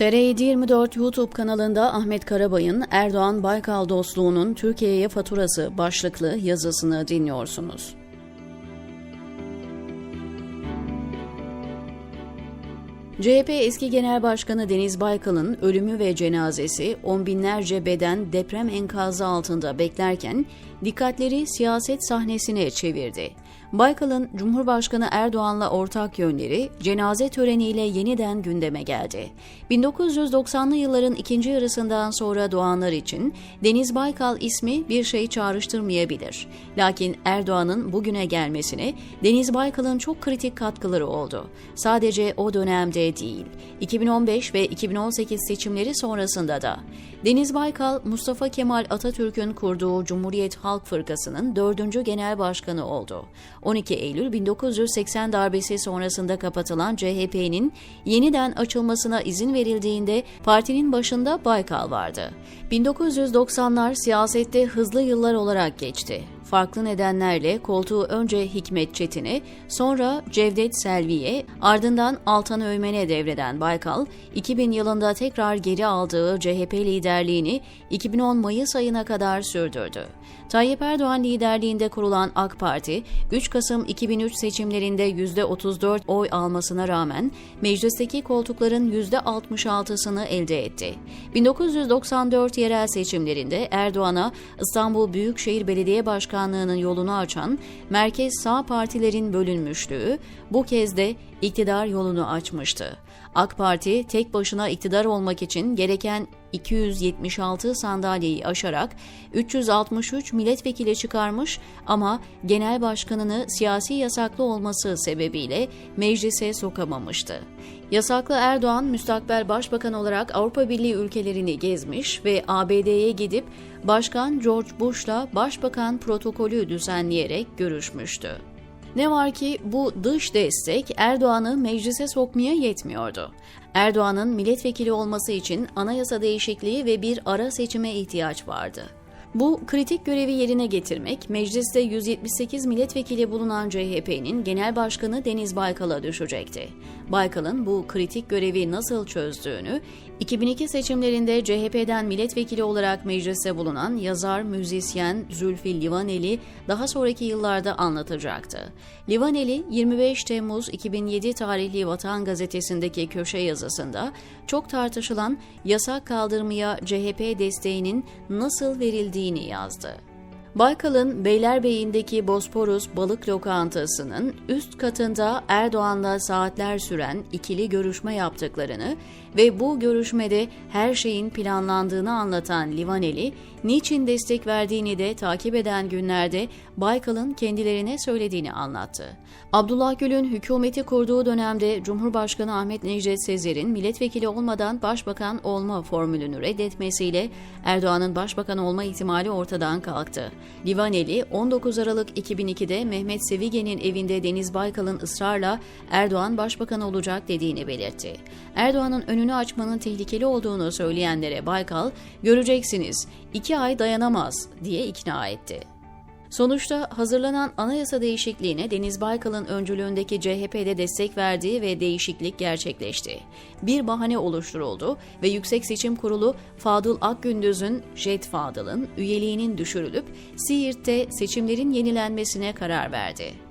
TR724 YouTube kanalında Ahmet Karabay'ın Erdoğan Baykal dostluğunun Türkiye'ye faturası başlıklı yazısını dinliyorsunuz. CHP eski Genel Başkanı Deniz Baykal'ın ölümü ve cenazesi on binlerce beden deprem enkazı altında beklerken dikkatleri siyaset sahnesine çevirdi. Baykal'ın Cumhurbaşkanı Erdoğan'la ortak yönleri cenaze töreniyle yeniden gündeme geldi. 1990'lı yılların ikinci yarısından sonra doğanlar için Deniz Baykal ismi bir şey çağrıştırmayabilir. Lakin Erdoğan'ın bugüne gelmesine Deniz Baykal'ın çok kritik katkıları oldu. Sadece o dönemde değil, 2015 ve 2018 seçimleri sonrasında da. Deniz Baykal, Mustafa Kemal Atatürk'ün kurduğu Cumhuriyet Halk Fırkası'nın dördüncü genel başkanı oldu. 12 Eylül 1980 darbesi sonrasında kapatılan CHP'nin yeniden açılmasına izin verildiğinde partinin başında Baykal vardı. 1990'lar siyasette hızlı yıllar olarak geçti farklı nedenlerle koltuğu önce Hikmet Çetin'e, sonra Cevdet Selvi'ye, ardından Altan Öğmen'e devreden Baykal, 2000 yılında tekrar geri aldığı CHP liderliğini 2010 Mayıs ayına kadar sürdürdü. Tayyip Erdoğan liderliğinde kurulan AK Parti, 3 Kasım 2003 seçimlerinde %34 oy almasına rağmen meclisteki koltukların %66'sını elde etti. 1994 yerel seçimlerinde Erdoğan'a İstanbul Büyükşehir Belediye Başkanlığı'nın yolunu açan merkez sağ partilerin bölünmüşlüğü bu kez de iktidar yolunu açmıştı. AK Parti tek başına iktidar olmak için gereken 276 sandalyeyi aşarak 363 milletvekili çıkarmış ama genel başkanını siyasi yasaklı olması sebebiyle meclise sokamamıştı. Yasaklı Erdoğan müstakbel başbakan olarak Avrupa Birliği ülkelerini gezmiş ve ABD'ye gidip Başkan George Bush'la başbakan protokolü düzenleyerek görüşmüştü. Ne var ki bu dış destek Erdoğan'ı meclise sokmaya yetmiyordu. Erdoğan'ın milletvekili olması için anayasa değişikliği ve bir ara seçime ihtiyaç vardı. Bu kritik görevi yerine getirmek mecliste 178 milletvekili bulunan CHP'nin genel başkanı Deniz Baykal'a düşecekti. Baykal'ın bu kritik görevi nasıl çözdüğünü 2002 seçimlerinde CHP'den milletvekili olarak mecliste bulunan yazar, müzisyen Zülfü Livaneli daha sonraki yıllarda anlatacaktı. Livaneli 25 Temmuz 2007 tarihli Vatan Gazetesi'ndeki köşe yazısında çok tartışılan yasak kaldırmaya CHP desteğinin nasıl verildiğini yazdı. Baykal'ın Beylerbeyi'ndeki Bosporus balık lokantasının üst katında Erdoğan'la saatler süren ikili görüşme yaptıklarını ve bu görüşmede her şeyin planlandığını anlatan Livaneli, niçin destek verdiğini de takip eden günlerde Baykal'ın kendilerine söylediğini anlattı. Abdullah Gül'ün hükümeti kurduğu dönemde Cumhurbaşkanı Ahmet Necdet Sezer'in milletvekili olmadan başbakan olma formülünü reddetmesiyle Erdoğan'ın başbakan olma ihtimali ortadan kalktı. Livaneli 19 Aralık 2002'de Mehmet Sevigen'in evinde Deniz Baykal'ın ısrarla Erdoğan başbakan olacak dediğini belirtti. Erdoğan'ın önünü açmanın tehlikeli olduğunu söyleyenlere Baykal, göreceksiniz iki ay dayanamaz diye ikna etti. Sonuçta hazırlanan anayasa değişikliğine Deniz Baykal'ın öncülüğündeki CHP'de destek verdiği ve değişiklik gerçekleşti. Bir bahane oluşturuldu ve Yüksek Seçim Kurulu Fadıl Akgündüz'ün, Jet Fadıl'ın üyeliğinin düşürülüp Siirt'te seçimlerin yenilenmesine karar verdi.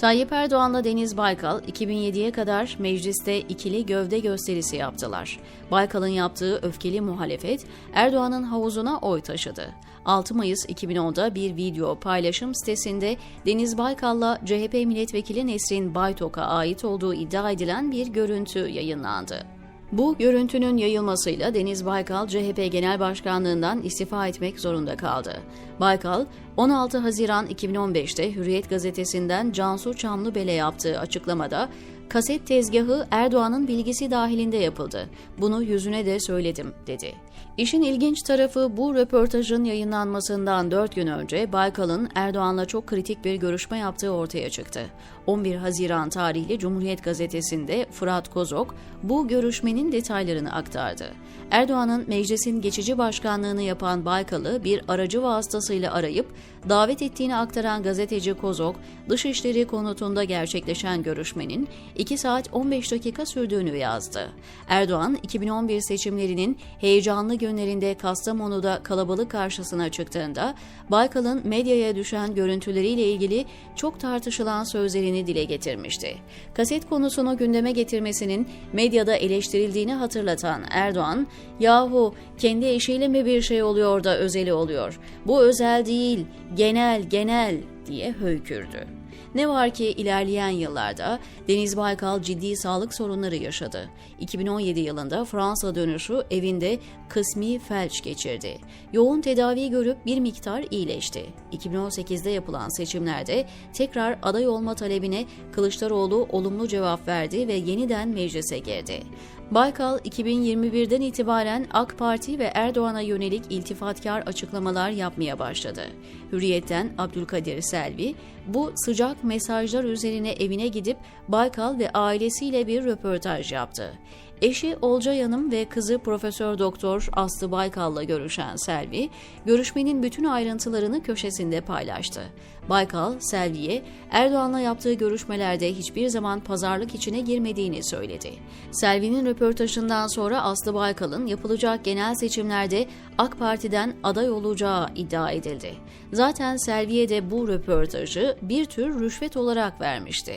Tayyip Erdoğan'la Deniz Baykal 2007'ye kadar mecliste ikili gövde gösterisi yaptılar. Baykal'ın yaptığı öfkeli muhalefet Erdoğan'ın havuzuna oy taşıdı. 6 Mayıs 2010'da bir video paylaşım sitesinde Deniz Baykal'la CHP milletvekili Nesrin Baytok'a ait olduğu iddia edilen bir görüntü yayınlandı. Bu görüntünün yayılmasıyla Deniz Baykal CHP Genel Başkanlığından istifa etmek zorunda kaldı. Baykal 16 Haziran 2015'te Hürriyet gazetesinden Cansu Çamlıbel'e yaptığı açıklamada kaset tezgahı Erdoğan'ın bilgisi dahilinde yapıldı. Bunu yüzüne de söyledim dedi. İşin ilginç tarafı bu röportajın yayınlanmasından 4 gün önce Baykal'ın Erdoğan'la çok kritik bir görüşme yaptığı ortaya çıktı. 11 Haziran tarihli Cumhuriyet Gazetesi'nde Fırat Kozok bu görüşmenin detaylarını aktardı. Erdoğan'ın meclisin geçici başkanlığını yapan Baykal'ı bir aracı vasıtasıyla arayıp davet ettiğini aktaran gazeteci Kozok, Dışişleri konutunda gerçekleşen görüşmenin 2 saat 15 dakika sürdüğünü yazdı. Erdoğan, 2011 seçimlerinin heyecanlı günlerinde Kastamonu'da kalabalık karşısına çıktığında Baykal'ın medyaya düşen görüntüleriyle ilgili çok tartışılan sözlerini dile getirmişti. Kaset konusunu gündeme getirmesinin medyada eleştirildiğini hatırlatan Erdoğan, "Yahu kendi eşiyle mi bir şey oluyor da özeli oluyor? Bu özel değil, genel genel." diye höykürdü. Ne var ki ilerleyen yıllarda Deniz Baykal ciddi sağlık sorunları yaşadı. 2017 yılında Fransa dönüşü evinde kısmi felç geçirdi. Yoğun tedavi görüp bir miktar iyileşti. 2018'de yapılan seçimlerde tekrar aday olma talebine Kılıçdaroğlu olumlu cevap verdi ve yeniden meclise girdi. Baykal 2021'den itibaren AK Parti ve Erdoğan'a yönelik iltifatkar açıklamalar yapmaya başladı. Hürriyet'ten Abdülkadir Selvi bu sıcak mesajlar üzerine evine gidip Baykal ve ailesiyle bir röportaj yaptı. Eşi Olcay Hanım ve kızı Profesör Doktor Aslı Baykal'la görüşen Selvi, görüşmenin bütün ayrıntılarını köşesinde paylaştı. Baykal, Selvi'ye Erdoğan'la yaptığı görüşmelerde hiçbir zaman pazarlık içine girmediğini söyledi. Selvi'nin röportajından sonra Aslı Baykal'ın yapılacak genel seçimlerde AK Parti'den aday olacağı iddia edildi. Zaten Selvi'ye de bu röportajı bir tür rüşvet olarak vermişti.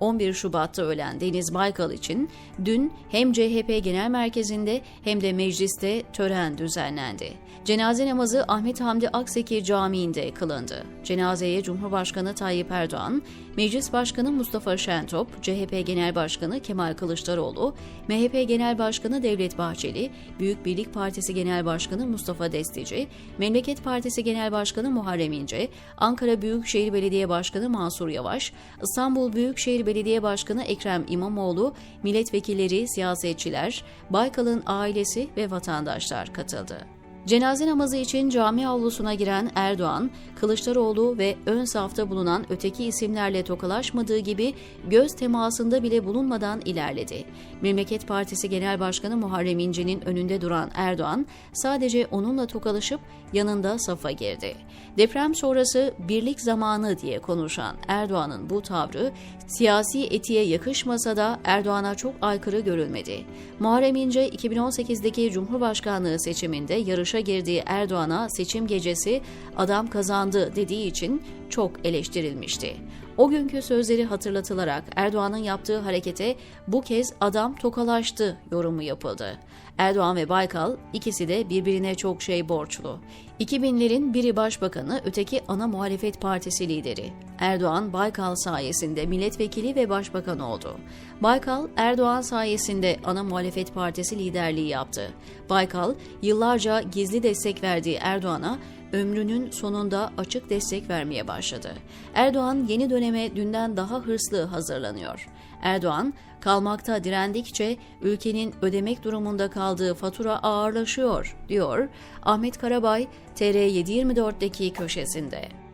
11 Şubat'ta ölen Deniz Baykal için dün hem CHP Genel Merkezi'nde hem de mecliste tören düzenlendi. Cenaze namazı Ahmet Hamdi Akseki Camii'nde kılındı. Cenazeye Cumhurbaşkanı Tayyip Erdoğan, Meclis Başkanı Mustafa Şentop, CHP Genel Başkanı Kemal Kılıçdaroğlu, MHP Genel Başkanı Devlet Bahçeli, Büyük Birlik Partisi Genel Başkanı Mustafa Destici, Memleket Partisi Genel Başkanı Muharrem İnce, Ankara Büyükşehir Belediye Başkanı Mansur Yavaş, İstanbul Büyükşehir Belediye Başkanı Ekrem İmamoğlu, milletvekilleri, siyasetçiler, Baykal'ın ailesi ve vatandaşlar katıldı. Cenaze namazı için cami avlusuna giren Erdoğan, Kılıçdaroğlu ve ön safta bulunan öteki isimlerle tokalaşmadığı gibi göz temasında bile bulunmadan ilerledi. Memleket Partisi Genel Başkanı Muharrem İnce'nin önünde duran Erdoğan, sadece onunla tokalaşıp yanında safa girdi. Deprem sonrası birlik zamanı diye konuşan Erdoğan'ın bu tavrı siyasi etiğe yakışmasa da Erdoğan'a çok aykırı görülmedi. Muharrem İnce 2018'deki Cumhurbaşkanlığı seçiminde yarışa girdiği Erdoğan'a seçim gecesi adam kazandı dediği için çok eleştirilmişti. O günkü sözleri hatırlatılarak Erdoğan'ın yaptığı harekete bu kez adam tokalaştı yorumu yapıldı. Erdoğan ve Baykal ikisi de birbirine çok şey borçlu. 2000'lerin biri başbakanı, öteki ana muhalefet partisi lideri. Erdoğan, Baykal sayesinde milletvekili ve başbakan oldu. Baykal, Erdoğan sayesinde ana muhalefet partisi liderliği yaptı. Baykal, yıllarca gizli destek verdiği Erdoğan'a ömrünün sonunda açık destek vermeye başladı. Erdoğan yeni döneme dünden daha hırslı hazırlanıyor. Erdoğan, kalmakta direndikçe ülkenin ödemek durumunda kaldığı fatura ağırlaşıyor, diyor Ahmet Karabay TR724'deki köşesinde.